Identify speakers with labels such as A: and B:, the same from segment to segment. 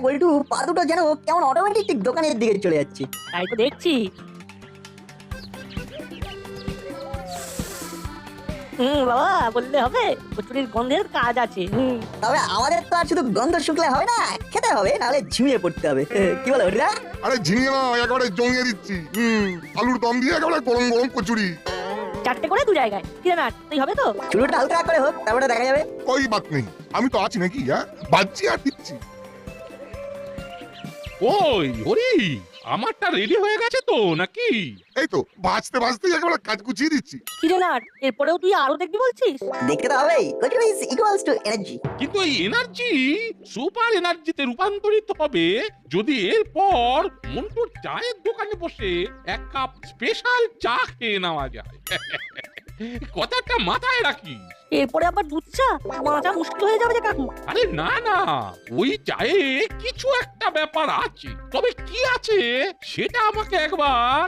A: দেখ বল্টু পা দুটো যেন কেমন অটোমেটিক দোকানের দিকে চলে যাচ্ছে।
B: তাই তো দেখছি। হুম বাবা বললে হবে কচুরির গন্ধের কাজ আছে হুম।
A: তবে আমাদের তো আর শুধু গন্ধ শুকলে হবে না খেতে হবে নাহলে ঝিমিয়ে পড়তে হবে। কি বলো হরিদা
C: আরে ঝিঙে না একেবারে জমিয়ে দিচ্ছি হুম। আলুর দম দিয়ে একেবারে গরম গরম কচুরি।
B: চারটে করে দু জায়গায় কিরে না তুই হবে তো?
A: চুলটা হালকা করে হোক তারপরে দেখা যাবে।
C: ওই বাত নেই আমি তো আছি নাকি হ্যাঁ? বাজছি আর দিচ্ছি।
D: ওই হরি আমারটা রেডি হয়ে গেছে তো নাকি?
C: এই তো বাজতে বাজতে একেবারে কাজ গুছিয়ে দিচ্ছি।
B: কিরে না এরপরেও তুই আরও দেখবি বলছিস?
A: দেখতে তো হবেই kachori is equals to energy
D: কিন্তু এই এনার্জি সুপার এনার্জিতে রূপান্তরিত হবে যদি এরপর মন্টুর চায়ের দোকানে বসে এক কাপ স্পেশাল চা খেয়ে নেওয়া যায়। কথাটা মাথায় রাখি
B: এরপরে আবার দুধ চা বাঁচা মুশকিল হয়ে যাবে যে কাকু।
D: আরে না না ওই চায়ে কিছু একটা ব্যাপার আছে। তবে কি আছে সেটা আমাকে একবার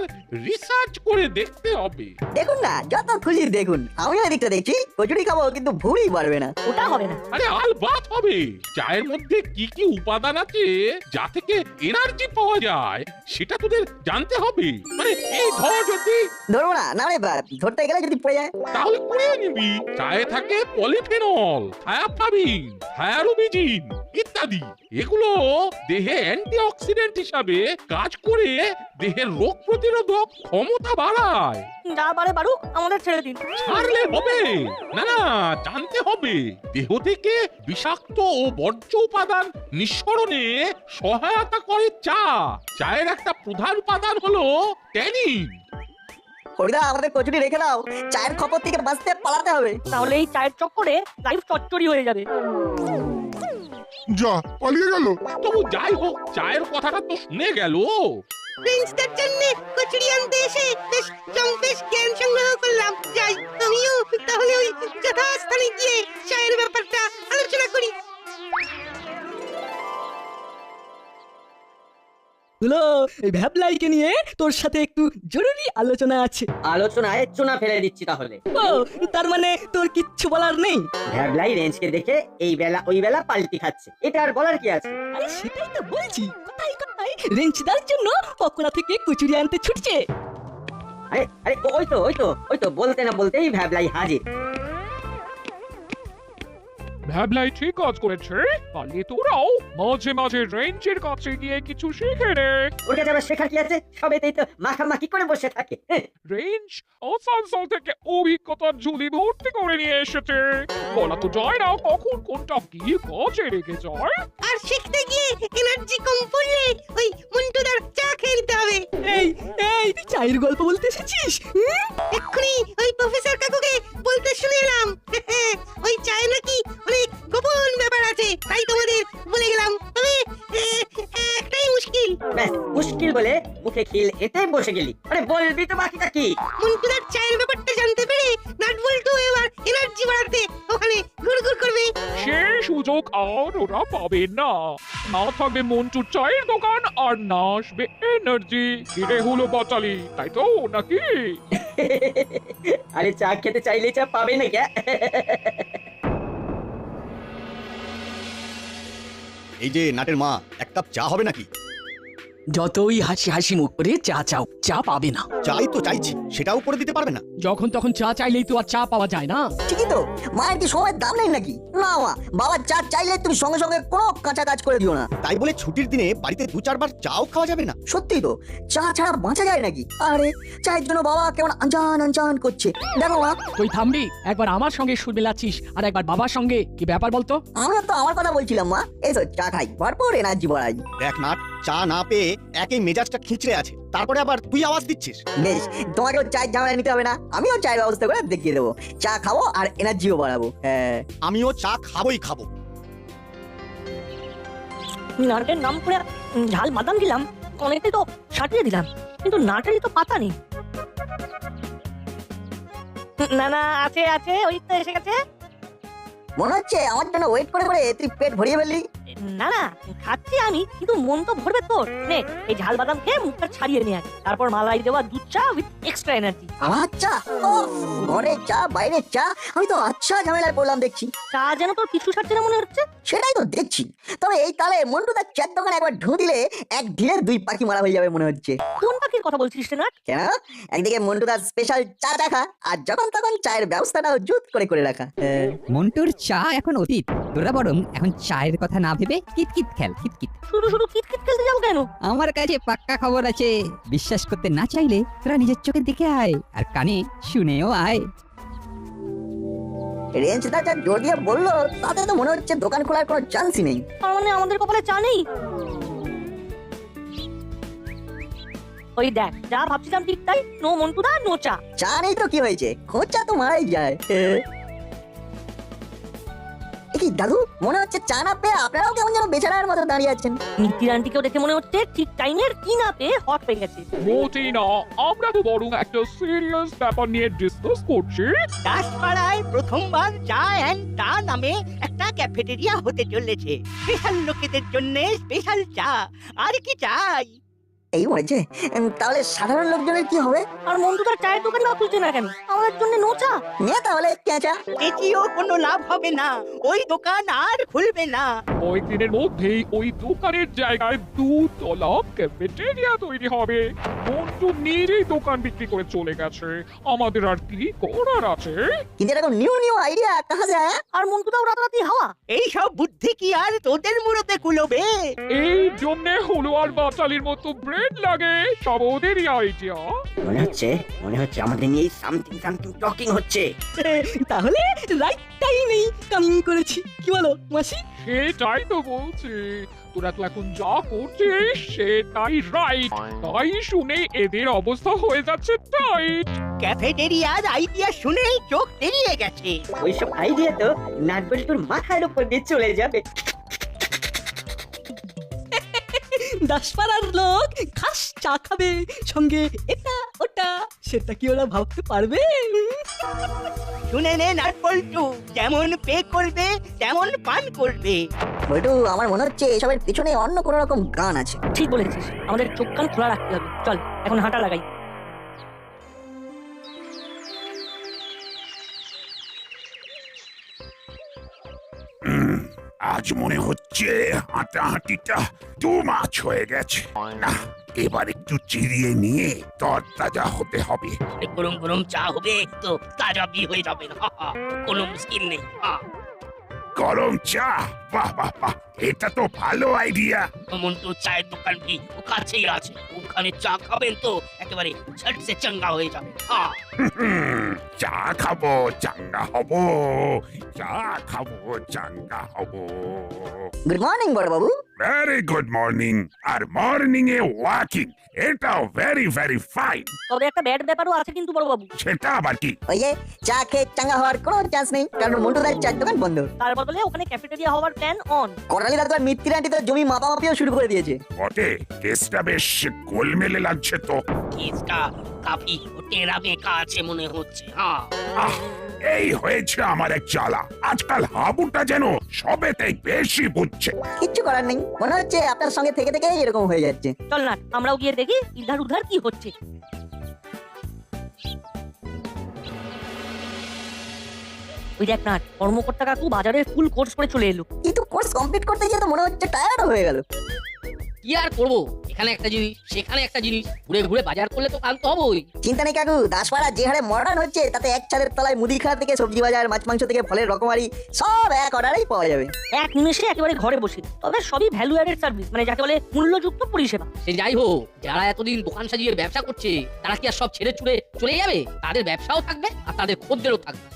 D: রিসার্চ করে দেখতে হবে।
A: দেখুন না যত খুশি দেখুন। আমিও এদিকটা দেখছি কচুরি খাব কিন্তু ভুলই পারবে না।
B: ওটা হবে না।
D: আরে আলবাত হবে। চায়ের মধ্যে কি কি উপাদান আছে যা থেকে এনার্জি পাওয়া যায় সেটা তোদের জানতে হবে। মানে এই ধর যদি
A: ধরবো না না রে বাপ, ধরতে গেলে যদি পড়ে যায়।
D: তাহলে কুড়িয়ে নিবি। চায়ে থাকে পলিফেনল থায়াফাবিন থায়ারোবিজিন ইত্যাদি। এগুলো দেহে অ্যান্টিঅক্সিডেন্ট হিসাবে কাজ করে দেহের রোগ প্রতিরোধক ক্ষমতা বাড়ায়।
B: যা বারে বারুক আমাদের ছেড়ে দিন।
D: ছাড়লে হবে। না না জানতে হবে। দেহ থেকে বিষাক্ত ও বর্জ্য উপাদান নিঃসরণে সহায়তা করে চা। চায়ের একটা প্রধান উপাদান হলো ট্যানিন।
A: হরিদা আমাদের কচুরি রেখে দাও। চায়ের খপর থেকে বাঁচতে পালাতে হবে।
B: তাহলে এই চায়ের চক্করে লাইফ চচ্চড়ি হয়ে যাবে।
C: যা পালিয়ে গেল।
D: তবু যাই হোক চায়ের কথাটা তো শুনে গেল।
E: প্রিন্সটার জন্য কচুরি আনতে এসে বেশ জ্ঞান সংগ্রহ করলাম। যাই আমিও তাহলে ওই যথাস্থানে গিয়ে চায়ের ব্যাপারটা আলোচনা করি।
F: হলো এই ভ্যাবলাইকে নিয়ে তোর সাথে একটু জরুরি আলোচনা আছে।
G: আলোচনায় চুনা ফেলে দিচ্ছি তাহলে।
F: ও তার মানে তোর কিচ্ছু বলার নেই?
G: ভ্যাবলাই রেঞ্জকে দেখে এই বেলা ওই বেলা পাল্টি খাচ্ছে। এটা আর বলার কি আছে?
F: আরে সেটাই তো বলছি কোথায় কোথায়? জন্য পকোড়া থেকে কুচুরি আনতে ছুটছে।
G: আরে আরে ওই তো ওই তো ওই তো বলতে না বলতেই ভ্যাবলাই হাজির।
H: ভ্যাবলাই ঠিক কাজ করেছে। পালিয়ে তোরাও মাঝে মাঝে রেঞ্জের কাছে গিয়ে কিছু শিখে নে।
G: ওর কাছে আবার শেখার কি আছে? সবেতেই তো মাখামাখি করে বসে থাকে। হ্যাঁ,
H: রেঞ্জ আসানসোল থেকে অভিজ্ঞতার ঝুলি ভর্তি করে নিয়ে এসেছে। বলা তো যায় না কখন কোনটা কি কাজে রেখে যায়।
E: আর শিখতে গিয়ে এনার্জি কম পড়লে ওই মন্টুদার চা খেয়ে নিতে হবে।
F: এই এই তুই চায়ের গল্প বলতে এসেছিস? হুম?
E: এক্ষুনি ওই প্রফেসর কাকুকে বলতে শুনে এলাম। ওই চায়ে নাকি অনেক গোপন ব্যাপার আছে তাই তোমাদের বলে গেলাম। তবে একটাই মুশকিল।
G: ব্যাস মুশকিল বলে মুখে খিল এটাই বসে গেলি। আরে বলবি তো বাকিটা কি?
E: মন্টুদার চায়ের ব্যাপারটা জানতে পেরে নাট বল্টু এবার এনার্জি বাড়াতে ওখানে গুড়গুড় করবে।
H: সে সুযোগ আর ওরা পাবে না। না থাকবে মন্টুর চায়ের দোকান আর না আসবে এনার্জি কিরে হলো বাচালি তাই তো নাকি?
G: আরে চা খেতে চাইলে চা পাবে না
I: এই যে নাটের মা এক কাপ চা হবে নাকি?
F: যতই হাসি হাসি মুখ করে চা চাও চা পাবে না।
I: চাই তো চাইছি সেটাও করে দিতে পারবে না।
F: যখন তখন চা চাইলেই তো আর চা পাওয়া যায় না।
A: ঠিকই তো মায়ের কি সময় দাম নেই নাকি? না মা বাবা চা চাইলে তুমি সঙ্গে সঙ্গে কোনো কাঁচা কাজ করে দিও না।
I: তাই বলে ছুটির দিনে বাড়িতে দু চারবার চাও খাওয়া যাবে না।
A: সত্যি তো চা ছাড়া বাঁচা যায় নাকি? আরে চায়ের জন্য বাবা কেমন আনজান আনজান করছে। দেখো মা।
F: তুই থামবি একবার আমার সঙ্গে সুর মেলাচ্ছিস আর একবার বাবার সঙ্গে কি ব্যাপার বলতো?
A: আমিও তো আমার কথা বলছিলাম মা। এসো চা খাই ভরপুর এনার্জি বাড়াই।
I: দেখ নাট চা না পেয়ে একই মেজাজটা খিঁচড়ে আছে। তারপরে আবার তুই আওয়াজ দিচ্ছিস?
A: বেশ তোমাকেও চায়ের ঝামেলা নিতে হবে না। আমিও চায়ের ব্যবস্থা করে দেখিয়ে দেবো। চা খাব আর এনার্জিও বাড়াবো। হ্যাঁ।
I: আমিও চা খাবোই খাব।
B: নাটের নাম করে ঝাল বাদাম দিলাম। অনেকটাই তো সাটিয়ে দিলাম কিন্তু নাটেরই তো পাতা নেই। না না আছে আছে ওই তো এসে গেছে।
A: মনে হচ্ছে আমার জন্য ওয়েট করে করে তুই পেট ভরিয়ে ফেললি।
B: না না খাচ্ছি আমি কিন্তু মন তো ভরবে তোর। নে এই ঝাল বাদাম খেয়ে মুখটা ছাড়িয়ে নিয়ে তারপর মালাই দেওয়া দুধ চা উইথ এক্সট্রা এনার্জি
A: আচ্ছা ঘরে চা বাইরে চা আমি তো আচ্ছা ঝামেলায় পড়লাম দেখছি।
B: চা যেন তোর কিছু ছাড়ছে না মনে হচ্ছে?
A: সেটাই তো দেখছি। তবে এই তালে মন্টু তার চার দোকানে একবার ঢু দিলে এক ঢিলে দুই পাখি মারা হয়ে যাবে মনে হচ্ছে।
B: কোন পাখির কথা বলছিস না
A: কেন? একদিকে মন্টু তার স্পেশাল চা রাখা আর যখন তখন চায়ের ব্যবস্থাটাও জুত করে করে রাখা।
J: মন্টুর চা এখন অতীত। তোরা বরং এখন চায়ের কথা না ভেবে কিতকিত খেল কিতকিত।
B: শুধু শুধু কিট খেলতে যাব কেন?
J: আমার কাছে পাক্কা খবর আছে। বিশ্বাস করতে না চাইলে তোরা নিজের চোখে দেখে আয় আর কানে শুনেও আয়।
A: রেঞ্জদা যা জোর দিয়ে বলল তাতে তো মনে হচ্ছে দোকান খোলার কোনো চান্সই নেই।
B: তার মানে আমাদের কপালে চা নেই? ওই দেখ যা ভাবছিলাম ঠিক তাই নো মন্টুদা নো চা।
A: চা নেই তো কি হয়েছে? খোঁচা তো মারাই যায়। কি দাদু? মনে হচ্ছে চা না পেয়ে আপনারাও কেমন যেন বেচারার মতো দাঁড়িয়ে আছেন।
B: মিত্তির আন্টিকেও দেখে মনে হচ্ছে ঠিক টাইমের কি না পেয়ে হট হয়ে গেছে।
H: মোটেই না আমরা তো বরং একটা সিরিয়াস ব্যাপার নিয়ে ডিসকাস করছি।
K: দাসপাড়ায় প্রথমবার চা অ্যান্ড টা নামে একটা ক্যাফেটেরিয়া হতে চলেছে। স্পেশাল লোকেদের জন্য স্পেশাল চা। আর কি চাই?
A: এই মরেছে তাহলে সাধারণ লোকজনের কি হবে?
B: আর মন্টুদার চায়ের দোকান না খুলছে না কেন? আমাদের জন্য নো চা।
A: নিয়ে তাহলে কেঁচা
K: চেঁচিয়েও কোনো লাভ হবে না। ওই দোকান আর খুলবে না।
H: কয়েকদিনের মধ্যেই ওই দোকানের জায়গায় দু তলা ক্যাফেটেরিয়া তৈরি হবে। মন্টু নিজেই দোকান বিক্রি করে চলে গেছে। আমাদের আর কি করার আছে?
A: কিন্তু এরকম নিউ নিউ আইডিয়া কাহা যায়
B: আর মন্টুদাও রাতারাতি হাওয়া।
K: এই সব বুদ্ধি কি আর তোদের মুড়োতে কুলোবে?
H: এই জন্য হলো আর বাচালির মতো ব্রেড লাগে। সব ওদেরই আইডিয়া
G: মনে হচ্ছে মনে হচ্ছে আমাদের নিয়ে সামথিং সামথিং টকিং হচ্ছে।
F: তাহলে রাইট টাইমেই কামিং করেছি। কি বলো মাসি?
H: সেটাই তো বলছি। তোরা তো এখন যা করছিস সেটাই রাইট তাই শুনে এদের অবস্থা হয়ে যাচ্ছে তাই।
K: ক্যাফেটেরিয়ার আইডিয়া শুনেই চোখ তেরিয়ে গেছে।
G: ওইসব আইডিয়া তো নাটবল্টুর মাথার উপর দিয়ে চলে যাবে।
F: দাসপাড়ার লোক খাস চা খাবে সঙ্গে এটা ওটা সেটা কি ওরা ভাবতে পারবে?
K: শুনে নে নাটবল্টু যেমন পে করবে তেমন পান করবে।
A: বৈটু আমার মনে হচ্ছে এসবের পিছনে অন্য কোনো রকম গান আছে।
B: ঠিক বলেছিস আমাদের চোখ কান খোলা রাখতে হবে। চল এখন হাঁটা লাগাই।
C: আজ মনে হচ্ছে হাঁটাহাঁটিটা দু মাছ হয়ে গেছে। না এবার একটু চিরিয়ে নিয়ে তরতাজা হতে হবে।
K: গরম গরম চা হবে তো তাজা বি হয়ে যাবে না। কোনো মুশকিল নেই।
C: গরম চা? বাহ বাহ বাহ এটা তো ভালো আইডিয়া।
K: মন্টু চায়ের দোকান কি? ও কাছেই আছে। ওখানে চা খাবেন তো একেবারে ঝট সে চাঙ্গা হয়ে যাবে। হ্যাঁ
C: চা খাব চাঙ্গা হব চা খাব চাঙ্গা হব।
A: গুড মর্নিং বড় বাবু
C: ভেরি গুড মর্নিং আর মর্নিং এ ওয়াকিং এটাও ভেরি ভেরি ফাইন
B: তবে একটা ব্যাড ব্যাপারও আছে কিন্তু বড় বাবু
C: সেটা আবার কি?
A: ওই যে চা খেয়ে চাঙ্গা হওয়ার কোনো চান্স নেই কারণ মন্টুদার চার দোকান বন্ধ।
B: তার বদলে ওখানে ক্যাফেটেরিয়া হওয়ার প্ল্যান অন
A: করালি দাদু আর মিত্তির আন্টি তো জমি মাপামাপিও শুরু করে দিয়েছে।
C: বটে কেসটা বেশ গোলমেলে লাগছে তো।
K: কেসটা কাফি টেরা বেঁকা আছে মনে হচ্ছে হ্যাঁ।
C: আহ এই হয়েছে আমার এক জ্বালা। আজকাল হাবুটা যেন সবেতেই বেশি বুঝছে
A: কিচ্ছু করার নেই মনে হচ্ছে আপনার সঙ্গে থেকে থেকে এরকম হয়ে যাচ্ছে।
B: চল না আমরাও গিয়ে দেখি ইধার উধার কি হচ্ছে? ওই দেখ না কর্মকর্তা কাকু বাজারের ফুল কোর্স করে চলে এলো।
A: কিন্তু কোর্স কমপ্লিট করতে গিয়ে তো মনে হচ্ছে টায়ার্ড হয়ে গেল।
K: কি আর করব? এখানে একটা জিনিস সেখানে একটা জিনিস। ঘুরে ঘুরে বাজার করলে তো ক্লান্ত হবই।
A: চিন্তা নেই কাকু দাসপাড়া যে হারে মডার্ন হচ্ছে তাতে এক চালের তলায় মুদি খাওয়া থেকে সবজি বাজার মাছ মাংস থেকে ফলের রকমারি সব এক অর্ডারেই পাওয়া যাবে।
B: এক নিমেষে একেবারে ঘরে বসে। তবে সবই ভ্যালু অ্যাডেড সার্ভিস মানে যাকে বলে মূল্যযুক্ত পরিষেবা।
K: সে যাই হোক যারা এতদিন দোকান সাজিয়ে ব্যবসা করছে তারা কি আর সব ছেড়ে ছুড়ে চলে যাবে? তাদের ব্যবসাও থাকবে আর তাদের খদ্দেরও থাকবে।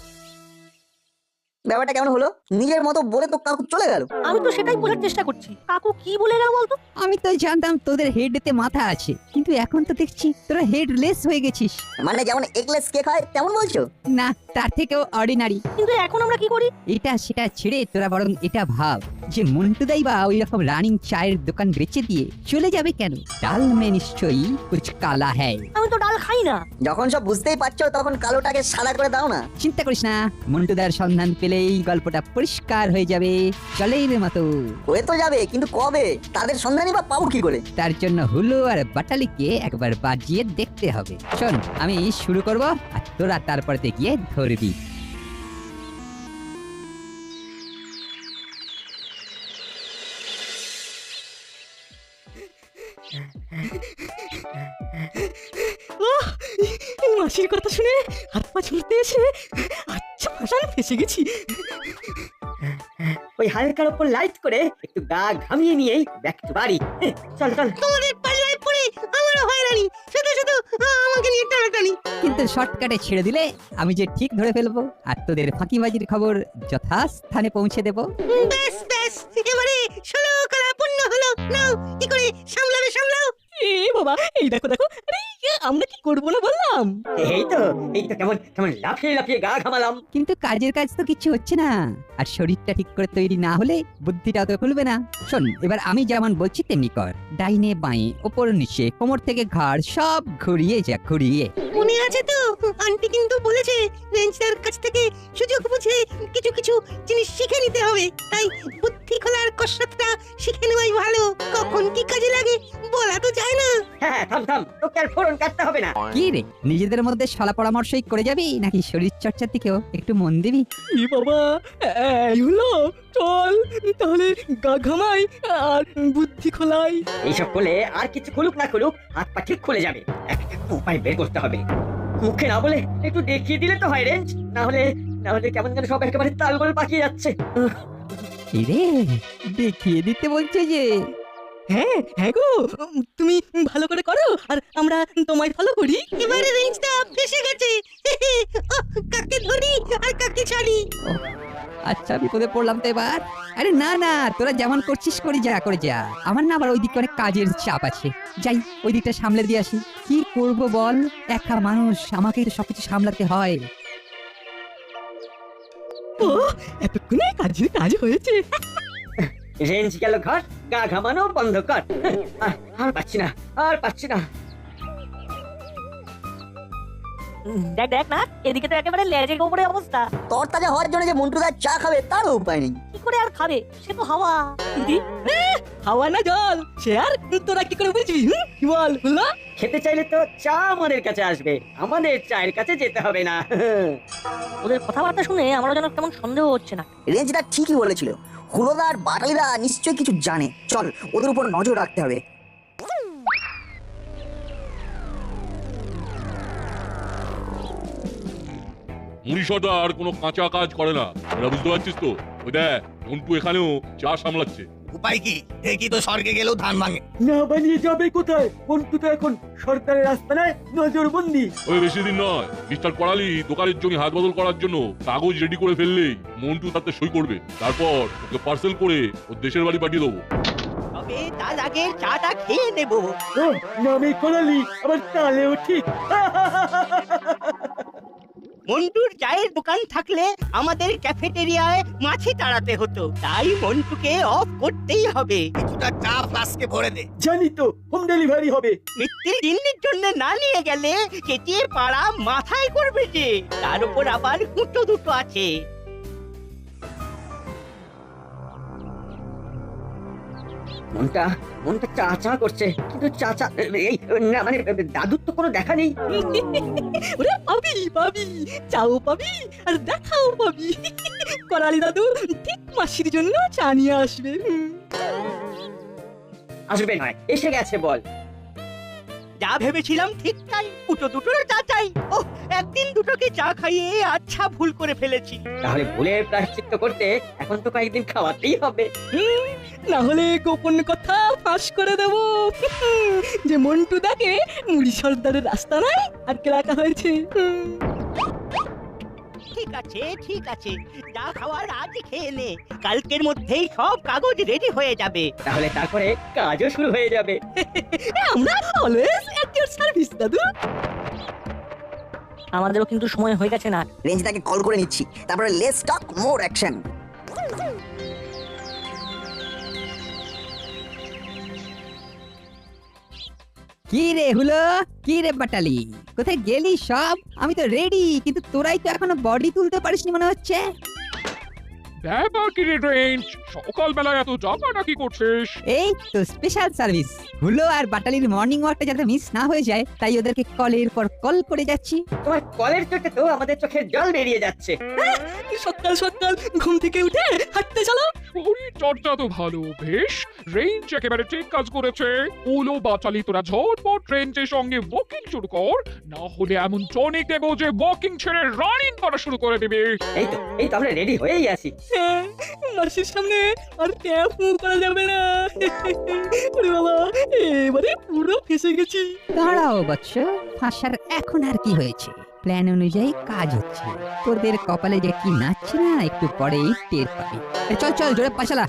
A: ব্যাপারটা কেমন হলো? নিজের মতো বলে তো কাকু চলে গেল।
B: আমি তো সেটাই বোঝার চেষ্টা করছি। কাকু কি বলে গেল বলতো?
J: আমি তো জানতাম তোদের হেডেতে মাথা আছে। কিন্তু এখন তো দেখছি তোরা হেডলেস হয়ে গেছিস।
A: মানে যেমন এগলেস কেক হয় তেমন বলছো?
J: না তার থেকেও অর্ডিনারি
B: কিন্তু এখন আমরা কি করি?
J: এটা সেটা ছেড়ে তোরা বরং এটা ভাব যে মন্টুদাই বা ওই রকম রানিং চায়ের দোকান বেচে দিয়ে চলে যাবে কেন? ডাল মে নিশ্চয়ই কুছ কালা হ্যায়।
B: আমি তো ডাল খাই না।
A: যখন সব বুঝতেই পারছ তখন কালোটাকে সাদা করে দাও না।
J: চিন্তা করিস না মন্টুদার সন্ধান পেলে তাহলেই গল্পটা পরিষ্কার হয়ে যাবে। চলেই রে মতো।
A: হয়ে তো যাবে কিন্তু কবে? তাদের সন্ধানই বা পাবো কি করে?
J: তার জন্য হুলু আর বাটালিকে একবার বাজিয়ে দেখতে হবে। শোন আমি শুরু করব আর তোরা তারপরে গিয়ে ধরবি।
F: মাসির কথা শুনে হাত পা ছুটতে এসে আচ্ছা ফেসে গেছি।
G: ওই হালকার ওপর লাইট করে একটু গা ঘামিয়ে নিয়েই ব্যাক টু বাড়ি। হ্যাঁ, চল চল।
E: তোমাদের পাল্লায় পড়ে আমারও হয়রানি শুধু শুধু আমাকে নিয়ে টানাটানি।
J: কিন্তু শর্টকাটে ছেড়ে দিলে আমি যে ঠিক ধরে ফেলব আর তোদের ফাঁকিবাজির খবর যথাস্থানে পৌঁছে দেব।
E: ব্যাস ব্যাস এবারে ষোলো কলা পূর্ণ হলো। নাও কি করে সামলাবে সামলাও।
F: এ বাবা এই দেখো দেখো। আরে আমরা কি করব না বললাম?
G: এই তো এই তো কেমন কেমন লাফিয়ে লাফিয়ে গা ঘামালাম।
J: কিন্তু কাজের কাজ তো কিছু হচ্ছে না। আর শরীরটা ঠিক করে তৈরি না হলে বুদ্ধিটাও তো খুলবে না। শোন এবার আমি যেমন বলছি তেমনি কর। ডাইনে বাঁয়ে ওপর নিচে কোমর থেকে ঘাড় সব ঘুরিয়ে যা ঘুরিয়ে।
E: মনে আছে তো? আন্টি কিন্তু বলেছে কাছ থেকে সুযোগ বুঝে কিছু কিছু জিনিস শিখে নিতে হবে। তাই বুদ্ধি খোলার কসরতটা শিখে নেওয়াই ভালো। কখন কি কাজে লাগে বলা তো যায় না?
G: হ্যাঁ থাম থাম। তোকে আর ফোরন কাটতে হবে না।
J: কি রে নিজেদের মধ্যে সলা পরামর্শই করে যাবি নাকি শরীর চর্চার দিকেও একটু মন দিবি?
F: এ বাবা এই হলো চল তাহলে গা ঘামাই আর বুদ্ধি খোলাই।
G: এইসব করলে আর কিছু খুলুক না খুলুক হাত পা ঠিক খুলে যাবে। একটা উপায় বের করতে হবে। মুখে না বলে একটু দেখিয়ে দিলে তো হয় রেঞ্জ না হলে না হলে কেমন যেন সব একেবারে তালগোল পাকিয়ে যাচ্ছে।
J: রে দেখিয়ে দিতে বলছে যে?
F: হ্যাঁ হ্যাঁ গো। তুমি ভালো করে করো আর আমরা তোমায় ফলো করি।
E: এবারে রেঞ্জটা ফেসে গেছে। কাকে ধরি আর কাকে ছাড়ি।
J: আচ্ছা বিপদে পড়লাম তো এবার? আরে না না তোরা যেমন করছিস করি যা করে যা। আমার না আবার ওই ওইদিকে অনেক কাজের চাপ আছে। যাই ওই দিকটা সামলে দিয়ে আসি। কি করব বল? একা মানুষ আমাকেই তো সবকিছু সামলাতে হয়।
F: ও এতক্ষণে কাজের কাজ হয়েছে।
G: রেঞ্জ গেল ঘর। গা ঘামানো বন্ধ কর আর পাচ্ছি না আর পাচ্ছি না।
B: দেখ দেখ না এদিকে তো একেবারে লেজের গোবরে অবস্থা।
A: তরতাজা হওয়ার জন্য যে মন্টুদার চা খাবে তারও উপায় নেই।
B: কি করে আর খাবে? সে তো হাওয়া।
F: হাওয়া না জল। সে আর তোরা কি করে বুঝবি কি বল হলো
G: খেতে চাইলে তো চা আমাদের কাছে আসবে। আমাদের চায়ের কাছে যেতে হবে না।
B: ওদের কথাবার্তা শুনে আমারও যেন কেমন সন্দেহ হচ্ছে না।
A: রেঞ্জটা ঠিকই বলেছিল। হুলোদা আর বাটালিদা নিশ্চয়ই কিছু জানে। চল ওদের উপর নজর রাখতে হবে।
D: মুড়িশটা আর কোনো কাঁচা কাজ করে না। এটা বুঝতে পারছিস তো? ওই দেখ মন্টু এখানেও চা সামলাচ্ছে।
I: উপায় কি? দেখি তো স্বর্গে গেলেও ধান ভাঙে।
G: না বানিয়ে যাবে কোথায়? মন্টু তো এখন সরকারের আস্তানায় নজরবন্দি।
D: ওই বেশি দিন নয় মিস্টার করালি দোকানের জমি হাত বদল করার জন্য কাগজ রেডি করে ফেললেই মন্টু তাতে সই করবে। তারপর ওকে পার্সেল করে ওর দেশের বাড়ি পাঠিয়ে দেবো।
K: তবে তার আগে চাটা খেয়ে নেব।
G: নামে করালি আবার তালেও ঠিক।
K: মন্টুর চায়ের দোকান থাকলে আমাদের ক্যাফেটেরিয়ায় মাছি তাড়াতে হতো। তাই মন্টুকে অফ করতেই হবে।
I: কিছুটা চা ফ্লাস্কে ভরে দে।
G: জানি তো হোম ডেলিভারি হবে।
K: মিত্তির দিনের জন্য না নিয়ে গেলে চেটিয়ে পাড়া মাথায় করবে যে তার উপর আবার কুটো দুটো আছে।
G: মনটা মনটা চা চা করছে কিন্তু চা চা এই না মানে দাদুর তো কোনো দেখা নেই।
F: ওরে পাবি পাবি চাও পাবি আর দেখাও পাবি করালি দাদু ঠিক মাসির জন্য চা নিয়ে আসবে।
G: আসবে নয় এসে গেছে বল।
K: যা ভেবেছিলাম ঠিক তাই উটো দুটোর যা চাই। ও একদিন দুটোকে চা খাইয়ে আচ্ছা ভুল করে ফেলেছি।
G: তাহলে ভুলের প্রায়শ্চিত্ত করতে এখন তো কয়েকদিন খাওয়াতেই হবে।
F: হুম, না হলে গোপন কথা ফাঁস করে দেব। যে মন্টু দাকে মুড়ি সর্দারের রাস্তা নাই আর রাখা হয়েছে। হুম।
K: ঠিক আছে ঠিক আছে। যা খাওয়ার আজ খেয়ে নে। কালকের মধ্যেই সব কাগজ রেডি হয়ে যাবে।
G: তাহলে তারপরে কাজও শুরু হয়ে যাবে।
F: আমরা অলওয়েজ এট ইওর সার্ভিস দাদু।
B: আমাদেরও কিন্তু সময় হয়ে গেছে না।
A: রেঞ্জটাকে কল করে নিচ্ছি। তারপরে লেটস টক মোর অ্যাকশন
J: কি রে হুলো? কি রে বাটালি? কোথায় গেলি সব? আমি তো রেডি কিন্তু তোরাই তো এখনও বডি তুলতে পারিসনি মনে হচ্ছে।
H: ব্যাপার কি রে সকালবেলা এত জাগা নাকি করছিস?
J: এই তো স্পেশাল সার্ভিস হুলো আর বাটালির মর্নিং ওয়াকটা যাতে মিস না হয়ে যায় তাই ওদেরকে কলের পর কল করে যাচ্ছি।
G: তোমার কলের চোটে তো আমাদের চোখের জল বেরিয়ে যাচ্ছে।
F: সকাল সকাল ঘুম থেকে উঠে হাঁটতে চলো।
H: শরীর চর্চা তো ভালো বেশ। রেঞ্জ একেবারে ঠিক কাজ করেছে। ওলো বাচালি তোরা ঝটপট রেঞ্জের সঙ্গে ওয়াকিং শুরু কর। না হলে এমন টনিক দেবো যে ওয়াকিং ছেড়ে রানিং করা শুরু করে দেবে।
G: এই তো এই তো আমরা রেডি হয়েই আছি।
F: হ্যাঁ, মাসির সামনে আর ট্যাপ করা যাবে না। ওরে বাবা এবারে পুরো ফেসে গেছি।
J: দাঁড়াও বৎস ফাঁসার এখন আর কি হয়েছে? প্ল্যান অনুযায়ী কাজ হচ্ছে। তোদের কপালে যে কি নাচছে না একটু পরেই টের পাবি। চল চল জোরে পাশালা।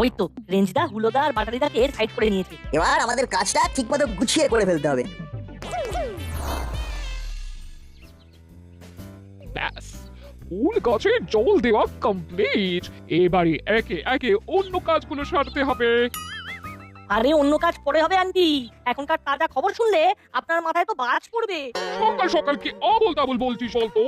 B: ওই তো রেঞ্জদা হুলোদা আর বাটালিদাকে সাইড করে নিয়েছে।
A: এবার আমাদের কাজটা ঠিক মতো গুছিয়ে করে ফেলতে হবে।
H: ফুল গাছে জল দেওয়া কমপ্লিট এবারে একে একে অন্য কাজগুলো সারতে হবে।
B: আরে অন্য কাজ পরে হবে আন্টি। এখনকার তাজা খবর শুনলে আপনার মাথায় তো বাজ পড়বে।
H: সকাল সকাল কি অবল তাবল বলছিস বলতো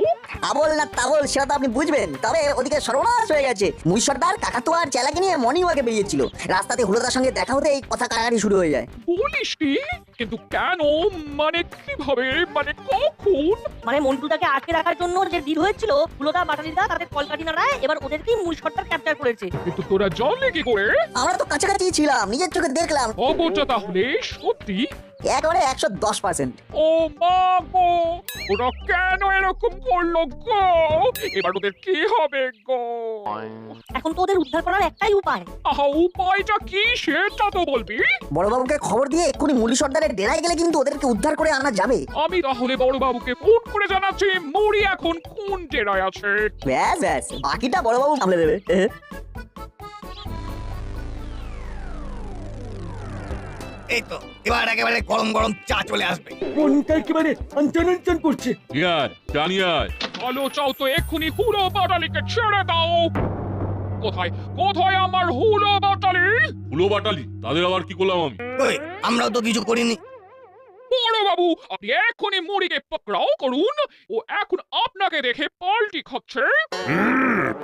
A: আবল না তাবল সেটা তো আপনি বুঝবেন। তবে ওদিকে সর্বনাশ হয়ে গেছে। মুই সর্দার কাকাতুয়া আর চেলাকে নিয়ে মর্নিং ওয়াকে বেরিয়েছিল। রাস্তাতে হুলোদার সঙ্গে দেখা হতে এই কথা কাটাকাটি শুরু হয়ে যায়।
H: বলিস কি? কিন্তু কেন? মানে কীভাবে? মানে কখন?
B: মানে মন্টুদাকে আটকে রাখার জন্য যে ডিল হয়েছিল হুলোদা বাটালিদা তাদের কলকাটিনারায় এবার ওদেরকেই মূল শটটা ক্যাপচার করেছে।
H: কিন্তু তোরা জানলে কি করে?
A: আমরা তো কাছাকাছি ছিলাম নিজের চোখে দেখলাম।
H: খবরটা তাহলে সত্যি?
A: একেবারে একশো দশ পার্সেন্ট।
H: ও মা গো ওরা কেন এরকম করল গো? এবার ওদের কি হবে গো?
B: এখন তো ওদের উদ্ধার করার একটাই উপায়।
H: আহা উপায়টা কি সেটা তো বলবি?
A: বড়বাবুকে খবর দিয়ে এক্ষুনি মুলি সর্দারের ডেরায় গেলে কিন্তু ওদেরকে উদ্ধার করে আনা যাবে।
H: আমি তাহলে বড় বাবুকে ফোন করে জানাচ্ছি মুড়ি এখন কোন জেলায় আছে?
A: ব্যাস ব্যাস বাকিটা বড়বাবু সামলে দেবে।
I: এই তো এবার একেবারে গরম গরম চা চলে আসবে।
G: মনটা একেবারে আঞ্চন আঞ্চন করছে?
D: ইয়ার জানিয়ার
H: ভালো চাও তো এক্ষুনি হুলো বাটালিকে ছেড়ে দাও। কোথায় কোথায় আমার হুলো বাটালি?
D: হুলো বাটালি তাদের আবার কি করলাম আমি?
I: ওই আমরাও তো কিছু করিনি।
H: বড় বাবু আপনি এক্ষুনি মুড়িকে পকড়াও করুন। ও এখন আপনাকে দেখে পাল্টি খাচ্ছে।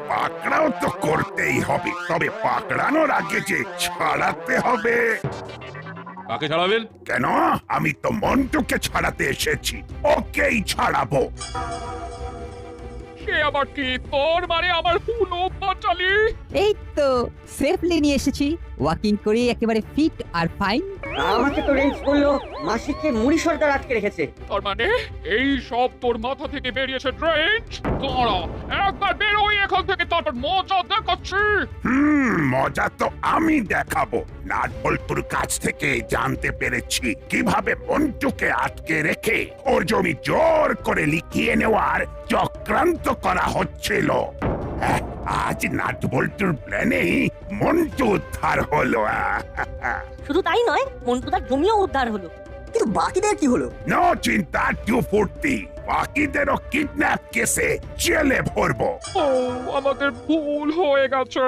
C: পাকড়াও তো করতেই হবে তবে পাকড়ানোর আগে যে ছাড়াতে হবে।
D: কাকে ছাড়াবেন?
C: কেন? আমি তো মন্টুকে ছাড়াতে এসেছি। ওকেই ছাড়াবো।
H: সে আবার কি? তোর মানে আমার
J: এই তো সেফলি নিয়ে এসেছি। ওয়াকিং করে একেবারে ফিট আর ফাইন
G: আমাকে তো রেঞ্জ বলল মাসিকে মুড়ি আটকে রেখেছে।
H: তার মানে এই সব তোর মাথা থেকে বেরিয়েছে দাঁড়া একবার এখান থেকে মজা দেখাচ্ছি।
C: হুম মজা তো আমি দেখাবো। নাট বল্টুর কাছ থেকে জানতে পেরেছি কীভাবে মন্টুকে আটকে রেখে ওর জমি জোর করে লিখিয়ে নেওয়ার চক্রান্ত করা হচ্ছিল। হ্যাঁ, আজ নাট বল্টুর প্ল্যানেই মন্টু উদ্ধার হলো।
B: শুধু তাই নয় মন্টুদার জমিও উদ্ধার হলো।
A: কিন্তু বাকিদের কি হলো?
C: না চিন্তা টু ফুর্তি বাকিদেরও কিডন্যাপ কেসে জেলে ভরবো।
H: ও আমাদের ভুল হয়ে গেছে।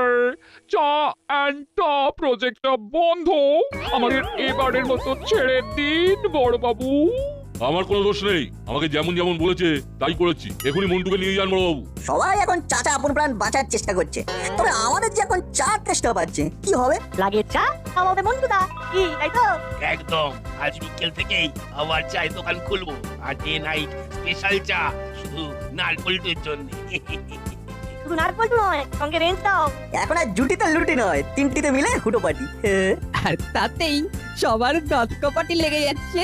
H: চা অ্যান্ড টা প্রজেক্টটা বন্ধ। আমাদের এবারের মতো ছেড়ে দিন বড়বাবু।
D: আমার কোনো দোষ নেই। আমাকে যেমন যেমন বলেছে তাই করেছি। এখনই মন্টুকে নিয়ে যান বড়বাবু।
A: সবাই এখন চাচা আপন প্রাণ বাঁচার চেষ্টা করছে। তবে আমাদের যে এখন চার চেষ্টা পাচ্ছে কি হবে?
B: লাগে চা খাওয়াবে মন্টুদা। কি তাই তো?
K: একদম। আজ বিকেল থেকেই আবার চায়ের দোকান খুলবো। আর ডে নাইট স্পেশাল চা শুধু নারকলটির জন্য।
B: শুধু নারকল নয় সঙ্গে রেঞ্জ দাও
A: এখন আর জুটিতে লুটি নয় তিনটিতে মিলে হুটো পাটি
J: আর তাতেই সবার দৎকপাটি লেগে যাচ্ছে।